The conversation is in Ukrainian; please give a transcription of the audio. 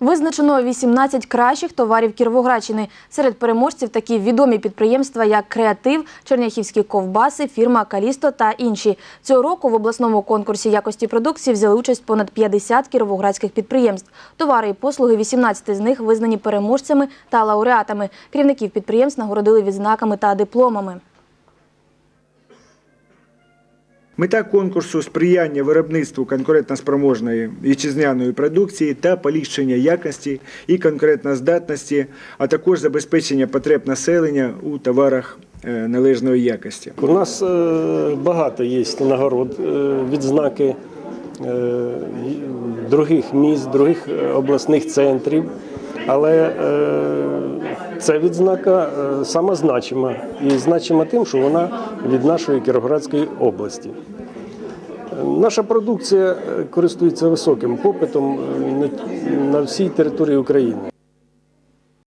Визначено 18 кращих товарів Кіровоградщини. Серед переможців такі відомі підприємства, як Креатив, Черняхівські ковбаси, фірма Калісто та інші. Цього року в обласному конкурсі якості продукції взяли участь понад 50 кіровоградських підприємств. Товари і послуги 18 з них визнані переможцями та лауреатами. Керівників підприємств нагородили відзнаками та дипломами. Мета конкурсу сприяння виробництву конкурентоспроможної вітчизняної продукції та поліпшення якості і конкурентоздатності, а також забезпечення потреб населення у товарах е, належної якості. У нас е, багато є нагород, е, відзнаки других міст, других обласних центрів. Але ця відзнака е, сама значима. І значима тим, що вона від нашої Кіровоградської області. Наша продукція е, користується високим попитом е, на всій території України.